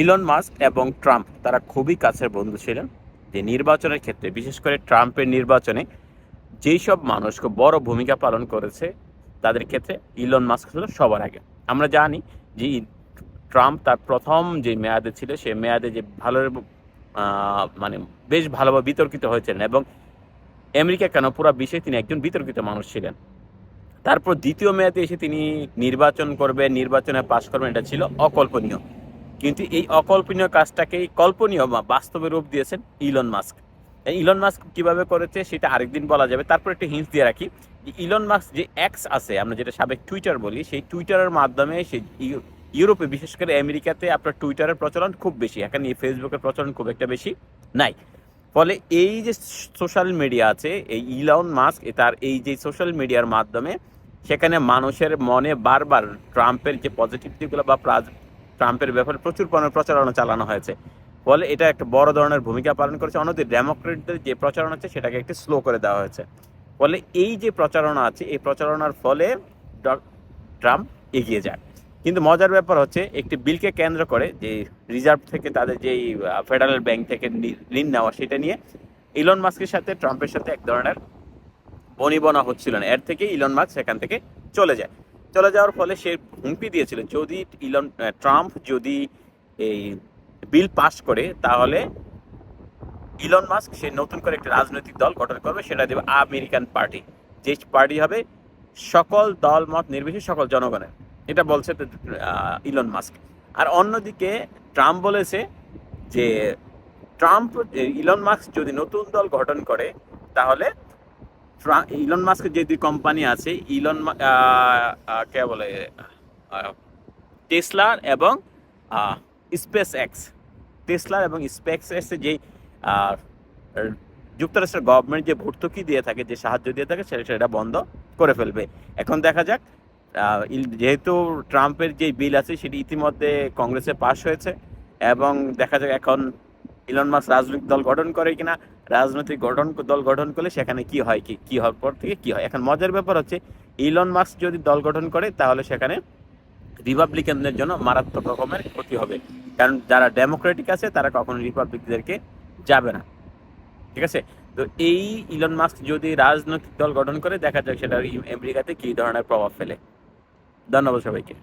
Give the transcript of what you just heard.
Elon Musk এবং Trump, তারা খুবই কাছের বন্ধু ছিলেন। যে নির্বাচনের ক্ষেত্রে, বিশেষ করে ট্রাম্পের নির্বাচনে যেই সব মানুষকে বড় ভূমিকা পালন করেছে, তাদের ক্ষেত্রে ইলন মাস্ক ছিল সবার আগে। আমরা জানি যে ট্রাম্প তার প্রথম যে মেয়াদে ছিল, সে মেয়াদে যে ভালো মানে বেশ ভালোভাবে বিতর্কিত হয়েছিলেন এবং আমেরিকা কেন পুরো বিশ্বে তিনি একজন বিতর্কিত মানুষ ছিলেন। তারপর দ্বিতীয় মেয়াদে এসে তিনি নির্বাচন করবেন, নির্বাচনে পাশ করবেন, এটা ছিল অকল্পনীয়। কিন্তু এই অকল্পনীয় কাজটাকেই কল্পনীয় বা বাস্তবে রূপ দিয়েছেন ইলন মাস্ক। ইলন মাস্ক কীভাবে করেছে সেটা আরেকদিন বলা যাবে। তারপর একটু হিন্স দিয়ে রাখি। ইলন মাস্ক যে অ্যাক্স আছে, আমরা যেটা সাবেক টুইটার বলি, সেই টুইটারের মাধ্যমে সেই ইউরোপে, বিশেষ করে আমেরিকাতে আপনার টুইটারের প্রচলন খুব বেশি। এখানে ফেসবুকের প্রচলন খুব একটা বেশি নাই। ফলে এই যে সোশ্যাল মিডিয়া আছে, এই ইলন মাস্ক তার এই যে সোশ্যাল মিডিয়ার মাধ্যমে সেখানে মানুষের মনে বারবার ট্রাম্পের যে পজিটিভ দিকগুলো বা ট্রাম্পের ব্যাপারে প্রচুর প্রচারণা চালানো হয়েছে। ফলে এটা একটা বড় ধরনের ভূমিকা পালন করেছে। অন্যদিকে ডেমোক্রেটদের যে প্রচারণা আছে সেটাকে একটু স্লো করে দেওয়া হয়েছে। ফলে এই যে প্রচারণা আছে, এই প্রচারণার ফলে ট্রাম্প এগিয়ে যায়। কিন্তু মজার ব্যাপার হচ্ছে, একটি বিলকে কেন্দ্র করে যে রিজার্ভ থেকে তাদের যেই ফেডারেল ব্যাংক থেকে ঋণ নেওয়া, সেটা নিয়ে ইলন মাস্কের সাথে, ট্রাম্পের সাথে এক ধরনের বনিবনা হচ্ছিল না। এর থেকে ইলন মাস্ক সেখান থেকে চলে যায়। চলে যাওয়ার ফলে সে হুমকি দিয়েছিল। যদি ইলন ট্রাম্প যদি এই বিল পাস করে, তাহলে ইলন মাস্ক সে নতুন করে একটি রাজনৈতিক দল গঠন করবে, সেটা দেবে আমেরিকান পার্টি। যে পার্টি হবে সকল দল মত নির্বিশেষে সকল জনগণের। এটা বলছে ইলন মাস্ক। আর অন্যদিকে ট্রাম্প বলেছে যে, ট্রাম্প, ইলন মাস্ক যদি নতুন দল গঠন করে, তাহলে ইলন মাস্কের যে দুই কোম্পানি আছে ইলন কে বলে টেসলার এবং স্পেস এক্স টেসলার এবং স্পেস এক্সের যে আহ, যুক্তরাষ্ট্রের গভর্নমেন্ট যে ভর্তুকি দিয়ে থাকে যে সাহায্য দিয়ে থাকে সেটা সেটা বন্ধ করে ফেলবে। এখন দেখা যাক যেহেতু ট্রাম্পের যে বিল আছে সেটি ইতিমধ্যে কংগ্রেসে পাশ হয়েছে এবং দেখা যাক এখন ইলন মাস্ক রাজনৈতিক দল গঠন করে কিনা। রাজনৈতিক গঠন, দল গঠন করলে সেখানে কি হয়, কি কি হওয়ার পর থেকে কি হয়? এখন মজার ব্যাপার হচ্ছে, ইলন মাস্ক যদি দল গঠন করে, তাহলে সেখানে রিপাবলিকানদের জন্য মারাত্মক রকমের ক্ষতি হবে। কারণ যারা ডেমোক্রেটিক আছে, তারা কখনো রিপাবলিকদেরকে যাবে না। ঠিক আছে? তো এই ইলন মাস্ক যদি রাজনৈতিক দল গঠন করে, দেখা যাক সেটা আমেরিকাতে কি ধরনের প্রভাব ফেলে। ধন্যবাদ সবাইকে।